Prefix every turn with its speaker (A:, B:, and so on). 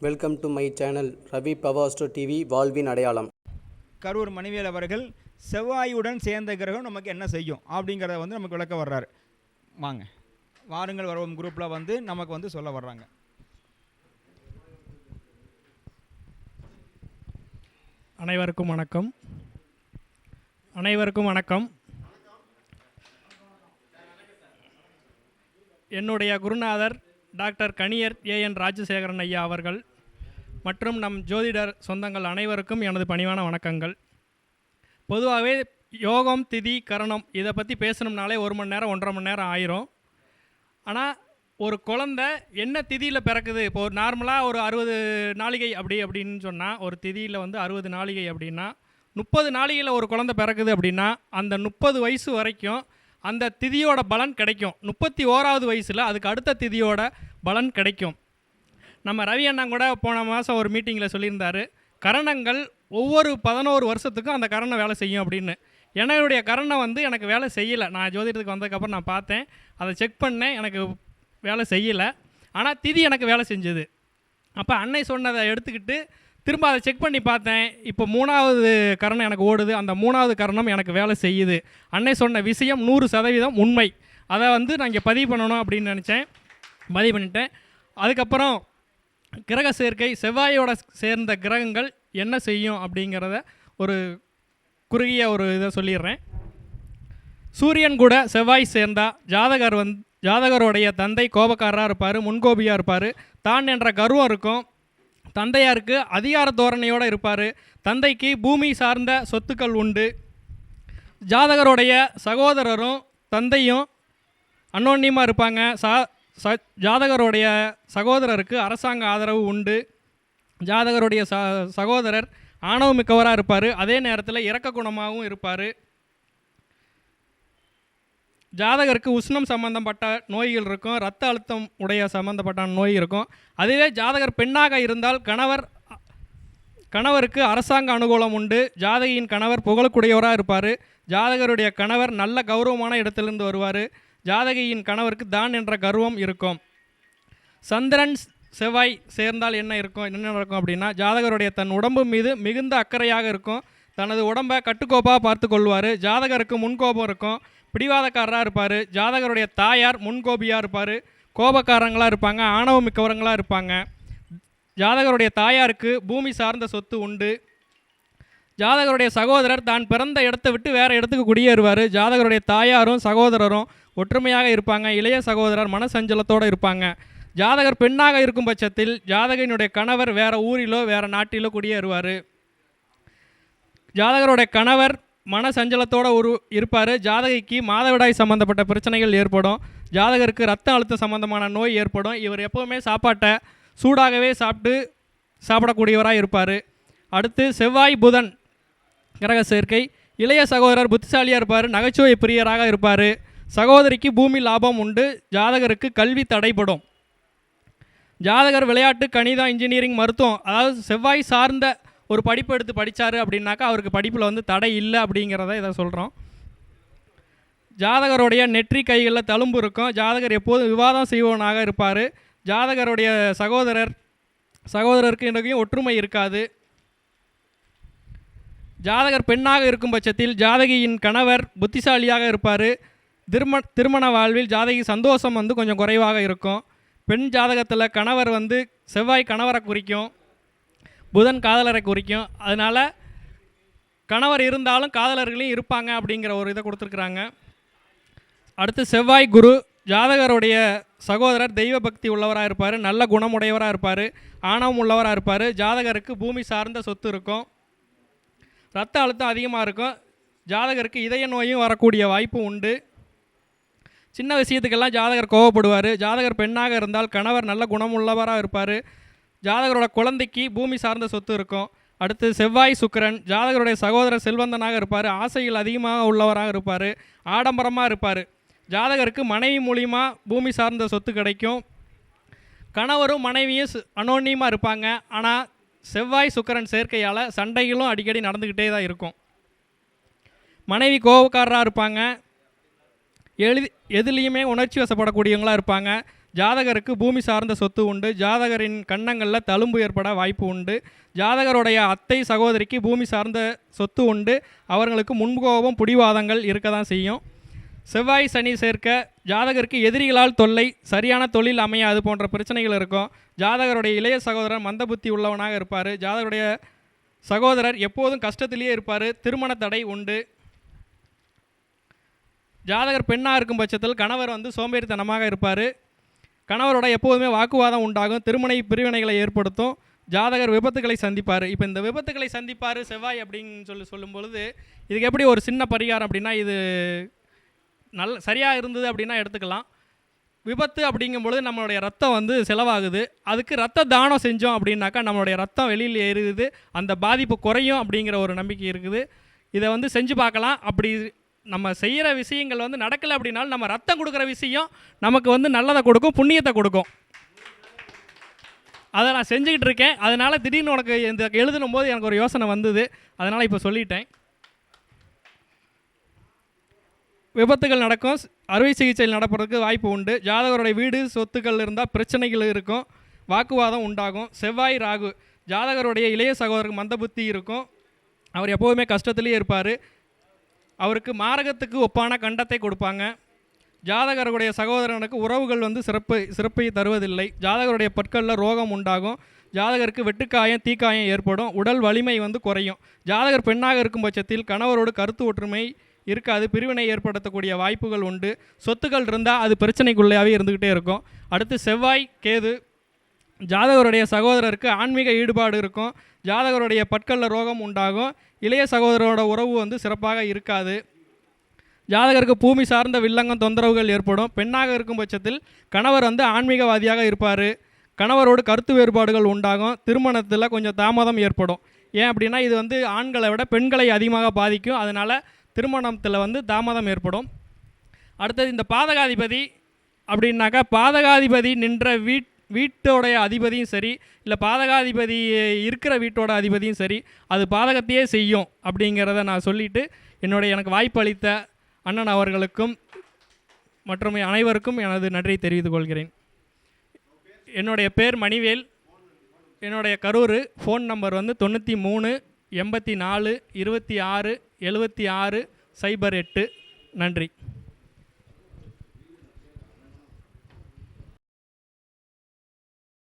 A: Welcome to my channel Ravi பவாஸ்டோ TV வாழ்வின் அடையாளம்.
B: கரூர் மணிவேல் அவர்கள் செவ்வாயுடன் சேர்ந்த கிரகம் நமக்கு என்ன செய்யும் அப்படிங்கிறத வந்து நமக்கு விளக்க வர்றாரு. வாங்க. வாருங்கள் வரவும். குரூப்பில் வந்து நமக்கு வந்து சொல்ல வர்றாங்க.
C: அனைவருக்கும் வணக்கம். அனைவருக்கும் வணக்கம். என்னுடைய குருநாதர் டாக்டர் கணியர் ஏஎன் ராஜசேகரன் ஐயா அவர்கள் மற்றும் நம் ஜோதிடர் சொந்தங்கள் அனைவருக்கும் எனது பணிவான வணக்கங்கள். பொதுவாகவே யோகம் திதி கரணம் இதை பற்றி பேசணும்னாலே ஒரு மணி நேரம் ஒன்றரை மணி நேரம் ஆயிரும். ஆனால் ஒரு குழந்தை என்ன திதியில் பிறக்குது? இப்போ ஒரு நார்மலாக ஒரு அறுபது நாளிகை அப்படி அப்படின்னு சொன்னால் ஒரு திதியில் வந்து அறுபது நாளிகை அப்படின்னா முப்பது நாளிகையில் ஒரு குழந்தை பிறக்குது அப்படின்னா அந்த முப்பது வயசு வரைக்கும் அந்த திதியோட பலன் கிடைக்கும். முப்பத்தி ஓராவது வயசில் அதுக்கு அடுத்த திதியோட பலன் கிடைக்கும். நம்ம ரவி அண்ணா கூட போன மாதம் ஒரு மீட்டிங்கில் சொல்லியிருந்தாரு கரணங்கள் ஒவ்வொரு பதினோரு வருஷத்துக்கும் அந்த கரணை வேலை செய்யும் அப்படின்னு. என்னுடைய கரணம் வந்து எனக்கு வேலை செய்யலை. நான் ஜோதிடத்துக்கு வந்ததுக்கப்புறம் நான் பார்த்தேன். அதை செக் பண்ணேன். எனக்கு வேலை செய்யலை. ஆனால் திதி எனக்கு வேலை செஞ்சது. அப்போ அன்னை சொன்னதை எடுத்துக்கிட்டு திரும்ப அதை செக் பண்ணி பார்த்தேன். இப்போ மூணாவது கரணம் எனக்கு ஓடுது. அந்த மூணாவது கரணம் எனக்கு வேலை செய்யுது. அன்னை சொன்ன விஷயம் நூறு சதவீதம் உண்மை. அதை வந்து நான் இங்கே பதிவு பண்ணணும் அப்படின்னு நினச்சேன். பதிவு பண்ணிட்டேன். அதுக்கப்புறம் கிரக சேர்க்கை செவ்வாயோட சேர்ந்த கிரகங்கள் என்ன செய்யும் அப்படிங்கிறத ஒரு குறுகிய ஒரு இதை சொல்லிடுறேன். சூரியன் கூட செவ்வாய் சேர்ந்தா ஜாதகர் வந் ஜாதகருடைய தந்தை கோபக்காரராக இருப்பார் முன்கோபியாக இருப்பார். தான் என்ற கர்வம் இருக்கும். தந்தையாருக்கு அதிகார தோரணையோடு இருப்பார். தந்தைக்கு பூமி சார்ந்த சொத்துக்கள் உண்டு. ஜாதகருடைய சகோதரரும் தந்தையும் அன்னோன்னியமாக இருப்பாங்க. சா ச ஜாதகருடைய சகோதரருக்கு அரசாங்க ஆதரவு உண்டு. ஜாதகருடைய ச சகோதரர் ஆணவமிக்கவராக இருப்பார். அதே நேரத்தில் இரக்க குணமாகவும் இருப்பார். ஜாதகருக்கு உஷ்ணம் சம்பந்தப்பட்ட நோய்கள் இருக்கும். ரத்த அழுத்தம் உடைய சம்பந்தப்பட்ட நோய் இருக்கும். அதுவே ஜாதகர் பெண்ணாக இருந்தால் கணவர் கணவருக்கு அரசாங்க அனுகூலம் உண்டு. ஜாதகியின் கணவர் புகழக்கூடியவராக இருப்பார். ஜாதகருடைய கணவர் நல்ல கௌரவமான இடத்திலிருந்து வருவார். ஜாதகியின் கணவருக்கு தான் என்ற கர்வம் இருக்கும். சந்திரன் செவ்வாய் சேர்ந்தால் என்ன இருக்கும் என்ன நடக்கும் அப்படின்னா ஜாதகருடைய தன் உடம்பு மீது மிகுந்த அக்கறையாக இருக்கும். தனது உடம்பை கட்டுக்கோப்பாக பார்த்து கொள்வார். ஜாதகருக்கு முன்கோபம் இருக்கும். பிடிவாதக்காரராக இருப்பார். ஜாதகருடைய தாயார் முன்கோபியாக இருப்பார். கோபக்காரங்களாக இருப்பாங்க. ஆணவ மிக்கவரங்களாக இருப்பாங்க. ஜாதகருடைய தாயாருக்கு பூமி சார்ந்த சொத்து உண்டு. ஜாதகருடைய சகோதரர் தான் பிறந்த இடத்தை விட்டு வேறு இடத்துக்கு குடியேறுவார். ஜாதகருடைய தாயாரும் சகோதரரும் ஒற்றுமையாக இருப்பாங்க இளைய சகோதரர் மனசஞ்சலத்தோடு இருப்பாங்க. ஜாதகர் பெண்ணாக இருக்கும் பட்சத்தில் ஜாதகனுடைய கணவர் வேறு ஊரிலோ வேறு நாட்டிலோ குடியேறுவார். ஜாதகருடைய கணவர் மன சஞ்சலத்தோடு ஒரு இருப்பார். ஜாதகிக்கு மாதவிடாய் சம்மந்தப்பட்ட பிரச்சனைகள் ஏற்படும். ஜாதகருக்கு ரத்த அழுத்த சம்மந்தமான நோய் ஏற்படும். இவர் எப்போவுமே சாப்பாட்டை சூடாகவே சாப்பிட்டு சாப்பிடக்கூடியவராக இருப்பார். அடுத்து செவ்வாய் புதன் கிரக சேர்க்கை. இளைய சகோதரர் புத்திசாலியாக இருப்பார். நகைச்சுவை பிரியராக இருப்பார். சகோதரிக்கு பூமி லாபம் உண்டு ஜாதகருக்கு கல்வி தடைப்படும் ஜாதகர் விளையாட்டு கணிதம் இன்ஜினியரிங் மருத்துவம் அதாவது செவ்வாய் சார்ந்த ஒரு படிப்பு எடுத்து படித்தார் அப்படின்னாக்கா அவருக்கு படிப்பில் வந்து தடை இல்லை அப்படிங்கிறத இதை சொல்கிறோம் ஜாதகருடைய நெற்றி கைகளில் தழும்பு இருக்கும். ஜாதகர் எப்போதும் விவாதம் செய்வனாக இருப்பார். ஜாதகருடைய சகோதரர் சகோதரருக்கு இன்றைக்கும் ஒற்றுமை இருக்காது. ஜாதகர் பெண்ணாக இருக்கும் பட்சத்தில் ஜாதகியின் கணவர் புத்திசாலியாக இருப்பார். திரும திருமண வாழ்வில் ஜாதகி சந்தோஷம் வந்து கொஞ்சம் குறைவாக இருக்கும். பெண் ஜாதகத்தில் கணவர் வந்து செவ்வாய் கணவரை குறிக்கும். புதன் காதலரை குறிக்கும். அதனால் கணவர் இருந்தாலும் காதலர்களையும் இருப்பாங்க அப்படிங்கிற ஒரு இதை கொடுத்துருக்குறாங்க. அடுத்து செவ்வாய் குரு ஜாதகருடைய சகோதரர் தெய்வ பக்தி உள்ளவராக இருப்பார் நல்ல குணமுடையவராக இருப்பார் ஆணவம் உள்ளவராக இருப்பார். ஜாதகருக்கு பூமி சார்ந்த சொத்து இருக்கும். ரத்த அழுத்தம் அதிகமாக இருக்கும். ஜாதகருக்கு இதய நோயும் வரக்கூடிய வாய்ப்பு உண்டு. சின்ன விஷயத்துக்கெல்லாம் ஜாதகர் கோவப்படுவார். ஜாதகர் பெண்ணாக இருந்தால் கணவர் நல்ல குணமுள்ளவராக இருப்பார். ஜாதகரோட குழந்தைக்கு பூமி சார்ந்த சொத்து இருக்கும். அடுத்து செவ்வாய் சுக்கரன் ஜாதகருடைய சகோதரர் செல்வந்தனாக இருப்பார். ஆசைகள் அதிகமாக உள்ளவராக இருப்பார். ஆடம்பரமாக இருப்பார். ஜாதகருக்கு மனைவி மூலிமா பூமி சார்ந்த சொத்து கிடைக்கும். கணவரும் மனைவியும் அனோன்னியமாக அனோன்யமாக இருப்பாங்க. ஆனால் செவ்வாய் சுக்கரன் சேர்க்கையால் சண்டைகளும் அடிக்கடி நடந்துக்கிட்டே தான் இருக்கும். மனைவி கோபக்காரராக இருப்பாங்க. எழுதி எதுலேயுமே உணர்ச்சி வசப்படக்கூடியவங்களாக இருப்பாங்க. ஜாதகருக்கு பூமி சார்ந்த சொத்து உண்டு. ஜாதகரின் கன்னங்களில் தழும்பு ஏற்பட வாய்ப்பு உண்டு. ஜாதகருடைய அத்தை சகோதரிக்கு பூமி சார்ந்த சொத்து உண்டு. அவர்களுக்கு முன்கோபம் பிடிவாதங்கள் இருக்க தான் செய்யும். செவ்வாய் சனி சேர்க்க ஜாதகருக்கு எதிரிகளால் தொல்லை சரியான தொழில் அமையாது போன்ற பிரச்சனைகள் இருக்கும். ஜாதகருடைய இளைய சகோதரர் மந்தபுத்தி உள்ளவனாக இருப்பார். ஜாதகருடைய சகோதரர் எப்போதும் கஷ்டத்திலேயே இருப்பார். திருமண தடை உண்டு. ஜாதகர் பெண்ணாக இருக்கும் பட்சத்தில் கணவர் வந்து சோம்பேறித்தனமாக இருப்பார். கணவரோட எப்போதுமே வாக்குவாதம் உண்டாகும். திருமண பிரிவினைகளை ஏற்படுத்தும். ஜாதகர் விபத்துகளை சந்திப்பார். இப்போ இந்த விபத்துக்களை சந்திப்பார் செவ்வாய் அப்படின்னு சொல்லி சொல்லும் பொழுது இதுக்கு எப்படி ஒரு சின்ன பரிகாரம் அப்படின்னா இது நல்ல சரியாக இருந்தது அப்படின்னா எடுத்துக்கலாம். விபத்து அப்படிங்கும் பொழுது நம்மளுடைய ரத்தம் வந்து செலவாகுது. அதுக்கு ரத்த தானம் செஞ்சோம் அப்படின்னாக்கா நம்மளுடைய ரத்தம் வெளியில் ஏறுது. அந்த பாதிப்பு குறையும் அப்படிங்கிற ஒரு நம்பிக்கை இருக்குது. இதை வந்து செஞ்சு பார்க்கலாம். அப்படி நம்ம செய்கிற விஷயங்கள் வந்து நடக்கலை அப்படின்னாலும் நம்ம ரத்தம் கொடுக்குற விஷயம் நமக்கு வந்து நல்லதை கொடுக்கும் புண்ணியத்தை கொடுக்கும். அதை நான் செஞ்சுக்கிட்டு இருக்கேன். அதனால் திடீர்னு உனக்கு இந்த எழுதணும் போது எனக்கு ஒரு யோசனை வந்தது. அதனால் இப்போ சொல்லிட்டேன். விபத்துகள் நடக்கும். அறுவை சிகிச்சையில் நடப்பதற்கு வாய்ப்பு உண்டு. ஜாதகருடைய வீடு சொத்துக்கள் இருந்தால் பிரச்சனைகள் இருக்கும். வாக்குவாதம் உண்டாகும். செவ்வாய் ராகு. ஜாதகருடைய இளைய சகோதரருக்கு மந்தபுத்தி இருக்கும். அவர் எப்போதுமே கஷ்டத்துலேயே இருப்பார். அவருக்கு மாரகத்துக்கு ஒப்பான கண்டத்தை கொடுப்பாங்க. ஜாதகருடைய சகோதரனுக்கு உறவுகள் வந்து சிறப்பு சிறப்பை தருவதில்லை. ஜாதகருடைய பற்களில் ரோகம் உண்டாகும். ஜாதகருக்கு வெட்டுக்காயம் தீக்காயம் ஏற்படும். உடல் வலிமை வந்து குறையும். ஜாதகர் பெண்ணாக இருக்கும் பட்சத்தில் கணவரோடு கருத்து ஒற்றுமை இருக்காது. பிரிவினை ஏற்படுத்தக்கூடிய வாய்ப்புகள் உண்டு. சொத்துக்கள் இருந்தால் அது பிரச்சனைக்குள்ளேயாவே இருந்துக்கிட்டே இருக்கும். அடுத்து செவ்வாய் கேது ஜாதகருடைய சகோதரருக்கு ஆன்மீக ஈடுபாடு இருக்கும். ஜாதகருடைய பற்களில் ரோகம் உண்டாகும். இளைய சகோதரரோட உறவு வந்து சிறப்பாக இருக்காது. ஜாதகருக்கு பூமி சார்ந்த வில்லங்கம் தொந்தரவுகள் ஏற்படும். பெண்ணாக இருக்கும் பட்சத்தில் கணவர் வந்து ஆன்மீகவாதியாக இருப்பார். கணவரோடு கருத்து வேறுபாடுகள் உண்டாகும். திருமணத்தில் கொஞ்சம் தாமதம் ஏற்படும். ஏன் அப்படின்னா இது வந்து ஆண்களை விட பெண்களை அதிகமாக பாதிக்கும். அதனால் திருமணத்தில் வந்து தாமதம் ஏற்படும். அடுத்தது இந்த பாதகாதிபதி அப்படின்னாக்கா பாதகாதிபதி நின்ற வீட் வீட்டோடைய அதிபதியும் சரி இல்லை பாதகாதிபதி இருக்கிற வீட்டோட அதிபதியும் சரி அது பாதகத்தையே செய்யும் அப்படிங்கிறத நான் சொல்லிவிட்டு என்னுடைய எனக்கு வாய்ப்பு அளித்த அண்ணன் அவர்களுக்கும் மற்றும் அனைவருக்கும் எனது நன்றி தெரிவித்துக் கொள்கிறேன். என்னுடைய பேர் மணிவேல். என்னுடைய கரூர் ஃபோன் நம்பர் வந்து தொண்ணூற்றி மூணு எண்பத்தி நாலு இருபத்தி ஆறு எழுபத்தி ஆறு சைபர் எட்டு. நன்றி.